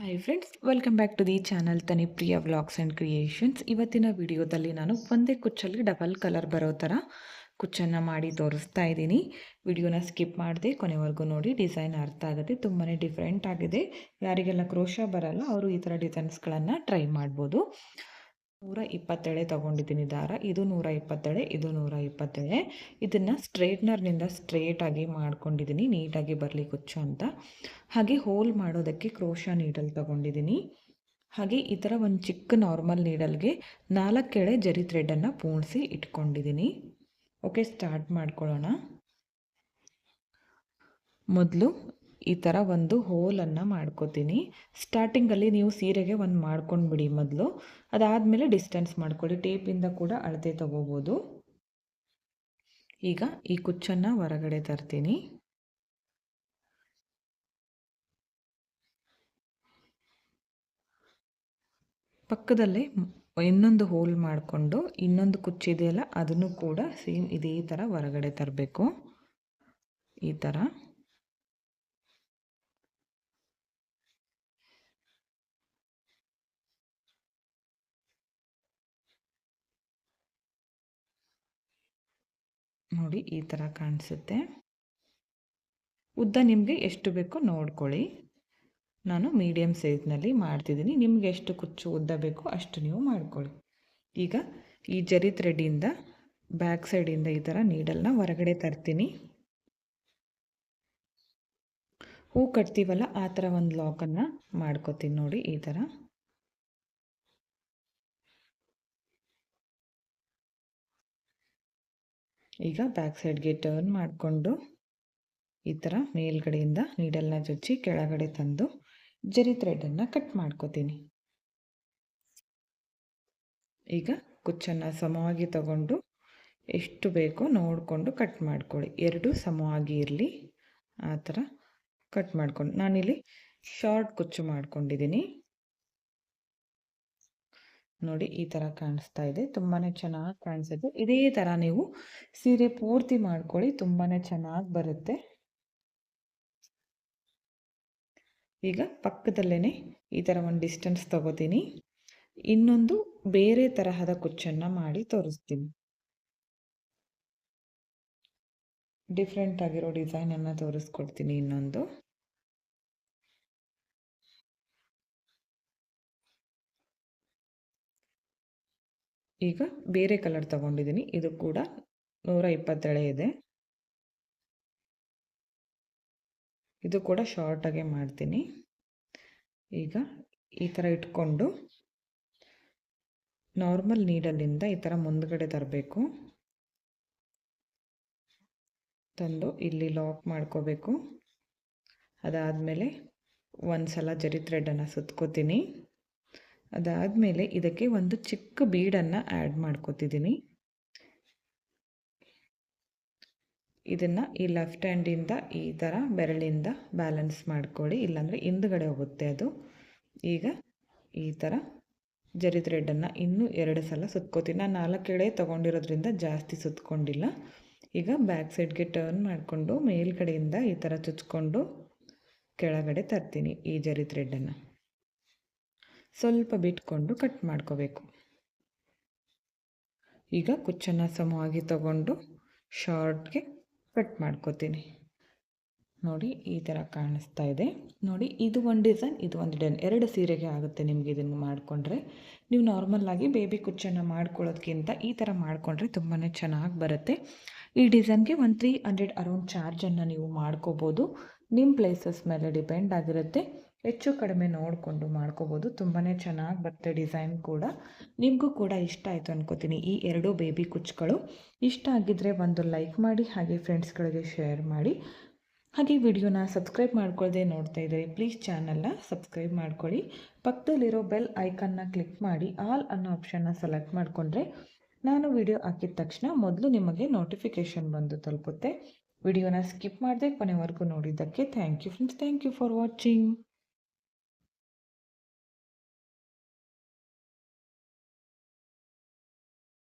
Hi friends welcome back to the channel Tanipriya vlogs and creations ಇವತ್ತಿನ ವಿಡಿಯೋದಲ್ಲಿ ನಾನು ಒಂದೇ ಕುಚ್ಚಲ್ಲಿ ಡಬಲ್ ಕಲರ್ ಬರೋ ಥರ ಕುಚ್ಚನ್ನು ಮಾಡಿ ತೋರಿಸ್ತಾ ಇದ್ದೀನಿ. ವಿಡಿಯೋನ ಸ್ಕಿಪ್ ಮಾಡಿದೆ, ಕೊನೆವರೆಗೂ ನೋಡಿ ಡಿಸೈನ್ ಅರ್ಥ ಆಗುತ್ತೆ ತುಂಬಾ ಡಿಫ್ರೆಂಟ್ ಆಗಿದೆ. ಯಾರಿಗೆಲ್ಲ ಕ್ರೋಶ ಬರಲ್ಲ, ಅವರು ಈ ಥರ ಡಿಸೈನ್ಸ್ಗಳನ್ನು ಟ್ರೈ ಮಾಡ್ಬೋದು. ನೂರ ಇಪ್ಪತ್ತೇಳೆ ತೊಗೊಂಡಿದ್ದೀನಿ ದಾರ. ಇದು ನೂರ ಇಪ್ಪತ್ತೇಳೆ ಇದು ನೂರ ಇಪ್ಪತ್ತೇಳೆ ಇದನ್ನು ಸ್ಟ್ರೇಟ್ನರ್ನಿಂದ ಸ್ಟ್ರೇಟಾಗಿ ಮಾಡ್ಕೊಂಡಿದ್ದೀನಿ, ನೀಟಾಗಿ ಬರಲಿ ಕುಚ್ಚು ಅಂತ. ಹಾಗೆ ಹೋಲ್ ಮಾಡೋದಕ್ಕೆ ಕ್ರೋಶ ನೀಡಲ್ ತೊಗೊಂಡಿದ್ದೀನಿ. ಹಾಗೆ ಈ ಥರ ಒಂದು ಚಿಕ್ಕ ನಾರ್ಮಲ್ ನೀಡಲ್ಗೆ ನಾಲ್ಕೆಳೆ ಜರಿ ಥ್ರೆಡನ್ನು ಪೂಣಿಸಿ ಇಟ್ಕೊಂಡಿದ್ದೀನಿ. ಓಕೆ, ಸ್ಟಾರ್ಟ್ ಮಾಡ್ಕೊಳ್ಳೋಣ. ಮೊದಲು ಈ ಥರ ಒಂದು ಹೋಲನ್ನು ಮಾಡ್ಕೋತೀನಿ. ಸ್ಟಾರ್ಟಿಂಗಲ್ಲಿ ನೀವು ಸೀರೆಗೆ ಒಂದು ಮಾಡ್ಕೊಂಡ್ಬಿಡಿ ಮೊದಲು. ಅದಾದಮೇಲೆ ಡಿಸ್ಟೆನ್ಸ್ ಮಾಡ್ಕೊಳ್ಳಿ. ಟೇಪಿಂದ ಕೂಡ ಅಳತೆ ತಗೋಬೋದು. ಈಗ ಈ ಕುಚ್ಚನ್ನು ಹೊರಗಡೆ ತರ್ತೀನಿ. ಪಕ್ಕದಲ್ಲೇ ಇನ್ನೊಂದು ಹೋಲ್ ಮಾಡಿಕೊಂಡು ಇನ್ನೊಂದು ಕುಚ್ಚಿದೆಯಲ್ಲ ಅದನ್ನು ಕೂಡ ಸೇಮ್ ಇದೇ ಥರ ಹೊರಗಡೆ ತರಬೇಕು. ಈ ಥರ ನೋಡಿ ಈ ಥರ ಕಾಣಿಸುತ್ತೆ. ಉದ್ದ ನಿಮಗೆ ಎಷ್ಟು ಬೇಕೋ ನೋಡ್ಕೊಳ್ಳಿ. ನಾನು ಮೀಡಿಯಮ್ ಸೈಜ್ನಲ್ಲಿ ಮಾಡ್ತಿದ್ದೀನಿ. ನಿಮಗೆ ಎಷ್ಟು ಕುಚ್ಚು ಉದ್ದ ಬೇಕೋ ಅಷ್ಟು ನೀವು ಮಾಡ್ಕೊಳ್ಳಿ. ಈಗ ಈ ಜರಿ ಥ್ರೆಡ್ಡಿಂದ ಬ್ಯಾಕ್ ಸೈಡಿಂದ ಈ ಥರ ನೀಡಲ್ನ ಹೊರಗಡೆ ತರ್ತೀನಿ. ಹೂ ಕಟ್ತೀವಲ್ಲ, ಆ ಥರ ಒಂದು ಲಾಕನ್ನು ಮಾಡ್ಕೋತೀನಿ ನೋಡಿ ಈ ಥರ. ಈಗ ಬ್ಯಾಕ್ ಸೈಡ್ಗೆ ಟರ್ನ್ ಮಾಡಿಕೊಂಡು ಈ ಥರ ಮೇಲ್ಗಡೆಯಿಂದ ನೀಡಲ್ನ ಚುಚ್ಚಿ ಕೆಳಗಡೆ ತಂದು ಜರಿ ಥ್ರೆಡನ್ನು ಕಟ್ ಮಾಡ್ಕೋತೀನಿ. ಈಗ ಕುಚ್ಚನ್ನು ಸಮವಾಗಿ ತಗೊಂಡು ಎಷ್ಟು ಬೇಕೋ ನೋಡಿಕೊಂಡು ಕಟ್ ಮಾಡ್ಕೊಳ್ಳಿ. ಎರಡೂ ಸಮವಾಗಿ ಇರಲಿ. ಆ ಥರ ಕಟ್ ಮಾಡ್ಕೊಂಡು ನಾನಿಲ್ಲಿ ಶಾರ್ಟ್ ಕುಚ್ಚು ಮಾಡ್ಕೊಂಡಿದ್ದೀನಿ. ನೋಡಿ ಈ ಥರ ಕಾಣಿಸ್ತಾ ಇದೆ. ತುಂಬಾನೇ ಚೆನ್ನಾಗಿ ಕಾಣಿಸುತ್ತೆ. ಇದೇ ಥರ ನೀವು ಸೀರೆ ಪೂರ್ತಿ ಮಾಡ್ಕೊಳ್ಳಿ, ತುಂಬಾನೇ ಚೆನ್ನಾಗಿ ಬರುತ್ತೆ. ಈಗ ಪಕ್ಕದಲ್ಲೇನೆ ಈ ಥರ ಒಂದು ಡಿಸ್ಟೆನ್ಸ್ ತಗೋತೀನಿ. ಇನ್ನೊಂದು ಬೇರೆ ತರಹದ ಕುಚ್ಚನ್ನು ಮಾಡಿ ತೋರಿಸ್ತೀನಿ. ಡಿಫ್ರೆಂಟ್ ಆಗಿರೋ ಡಿಸೈನನ್ನು ತೋರಿಸ್ಕೊಡ್ತೀನಿ ಇನ್ನೊಂದು. ಈಗ ಬೇರೆ ಕಲರ್ ತಗೊಂಡಿದ್ದೀನಿ. ಇದು ಕೂಡ ನೂರ ಇಪ್ಪತ್ತೆಳೆ ಇದೆ. ಇದು ಕೂಡ ಶಾರ್ಟಾಗೆ ಮಾಡ್ತೀನಿ. ಈಗ ಈ ಥರ ಇಟ್ಕೊಂಡು ನಾರ್ಮಲ್ ನೀಡಲ್ಲಿಂದ ಈ ಥರ ಮುಂದ್ಗಡೆ ತರಬೇಕು. ತಂದು ಇಲ್ಲಿ ಲಾಕ್ ಮಾಡ್ಕೋಬೇಕು. ಅದಾದಮೇಲೆ ಒಂದು ಸಲ ಜರಿ ಥ್ರೆಡನ್ನು ಸುತ್ಕೋತೀನಿ. ಅದಾದಮೇಲೆ ಇದಕ್ಕೆ ಒಂದು ಚಿಕ್ಕ ಬೀಡನ್ನು ಆ್ಯಡ್ ಮಾಡ್ಕೋತಿದ್ದೀನಿ ಇದನ್ನು ಈ ಲೆಫ್ಟ್ ಹ್ಯಾಂಡಿಂದ ಈ ಥರ ಬೆರಳಿಂದ ಬ್ಯಾಲೆನ್ಸ್ ಮಾಡ್ಕೊಳ್ಳಿ, ಇಲ್ಲಾಂದರೆ ಹಿಂದುಗಡೆ ಹೋಗುತ್ತೆ ಅದು. ಈಗ ಈ ಥರ ಜರಿ ಥ್ರೆಡನ್ನು ಇನ್ನೂ ಎರಡು ಸಲ ಸುತ್ಕೋತೀನಿ. ನಾನು ನಾಲ್ಕು ಎಳೆ ತೊಗೊಂಡಿರೋದ್ರಿಂದ ಜಾಸ್ತಿ ಸುತ್ಕೊಂಡಿಲ್ಲ. ಈಗ ಬ್ಯಾಕ್ ಸೈಡ್ಗೆ ಟರ್ನ್ ಮಾಡಿಕೊಂಡು ಮೇಲ್ಗಡೆಯಿಂದ ಈ ಥರ ಚುಚ್ಕೊಂಡು ಕೆಳಗಡೆ ತರ್ತೀನಿ ಈ ಜರಿ ಥ್ರೆಡನ್ನು ಸ್ವಲ್ಪ ಬಿಟ್ಕೊಂಡು ಕಟ್ ಮಾಡ್ಕೋಬೇಕು. ಈಗ ಕುಚ್ಚನ್ನು ಸಮವಾಗಿ ತಗೊಂಡು ಶಾರ್ಟ್ಗೆ ಕಟ್ ಮಾಡ್ಕೋತೀನಿ. ನೋಡಿ, ಈ ಥರ ಕಾಣಿಸ್ತಾ ಇದೆ. ನೋಡಿ, ಇದು ಒಂದು ಡಿಸೈನ್, ಇದು ಒಂದು ಡಿಸೈನ್. ಎರಡು ಸೀರೆಗೆ ಆಗುತ್ತೆ ನಿಮಗೆ ಇದನ್ನು ಮಾಡಿಕೊಂಡ್ರೆ. ನೀವು ನಾರ್ಮಲ್ಲಾಗಿ ಬೇಬಿ ಕುಚ್ಚನ್ನು ಮಾಡ್ಕೊಳ್ಳೋದಕ್ಕಿಂತ ಈ ಥರ ಮಾಡಿಕೊಂಡ್ರೆ ತುಂಬಾ ಚೆನ್ನಾಗಿ ಬರುತ್ತೆ. ಈ ಡಿಸೈನ್ಗೆ ಒಂದು ತ್ರೀ ಹಂಡ್ರೆಡ್ ಅರೌಂಡ್ ಚಾರ್ಜನ್ನು ನೀವು ಮಾಡ್ಕೋಬೋದು. ನಿಮ್ಮ ಪ್ಲೇಸಸ್ ಮೇಲೆ ಡಿಪೆಂಡ್ ಆಗಿರುತ್ತೆ. ಹೆಚ್ಚು ಕಡಿಮೆ ನೋಡಿಕೊಂಡು ಮಾಡ್ಕೋಬೋದು. ತುಂಬಾ ಚೆನ್ನಾಗಿ ಬರುತ್ತೆ ಡಿಸೈನ್ ಕೂಡ. ನಿಮಗೂ ಕೂಡ ಇಷ್ಟ ಆಯಿತು ಅನ್ಕೋತೀನಿ ಈ ಎರಡು ಬೇಬಿ ಕುಚ್ಚುಗಳು ಇಷ್ಟ ಆಗಿದ್ದರೆ ಒಂದು ಲೈಕ್ ಮಾಡಿ, ಹಾಗೆ ಫ್ರೆಂಡ್ಸ್ಗಳಿಗೆ ಶೇರ್ ಮಾಡಿ. ಹಾಗೆ ವಿಡಿಯೋನ ಸಬ್ಸ್ಕ್ರೈಬ್ ಮಾಡ್ಕೊಳ್ಳದೆ ನೋಡ್ತಾ ಇದ್ದರೆ, ಪ್ಲೀಸ್ ಚಾನಲ್ನ ಸಬ್ಸ್ಕ್ರೈಬ್ ಮಾಡ್ಕೊಳ್ಳಿ. ಪಕ್ಕದಲ್ಲಿರೋ ಬೆಲ್ ಐಕನ್ನ ಕ್ಲಿಕ್ ಮಾಡಿ, ಆಲ್ ಅನ್ನೋ ಆಪ್ಷನ್ನ ಸೆಲೆಕ್ಟ್ ಮಾಡಿಕೊಂಡ್ರೆ ನಾನು ವಿಡಿಯೋ ಹಾಕಿದ ತಕ್ಷಣ ಮೊದಲು ನಿಮಗೆ ನೋಟಿಫಿಕೇಷನ್ ಬಂದು ತಲುಪುತ್ತೆ. ವಿಡಿಯೋನ ಸ್ಕಿಪ್ ಮಾಡದೆ ಕೊನೆವರೆಗೂ ನೋಡಿದ್ದಕ್ಕೆ thank you friends, thank you for watching.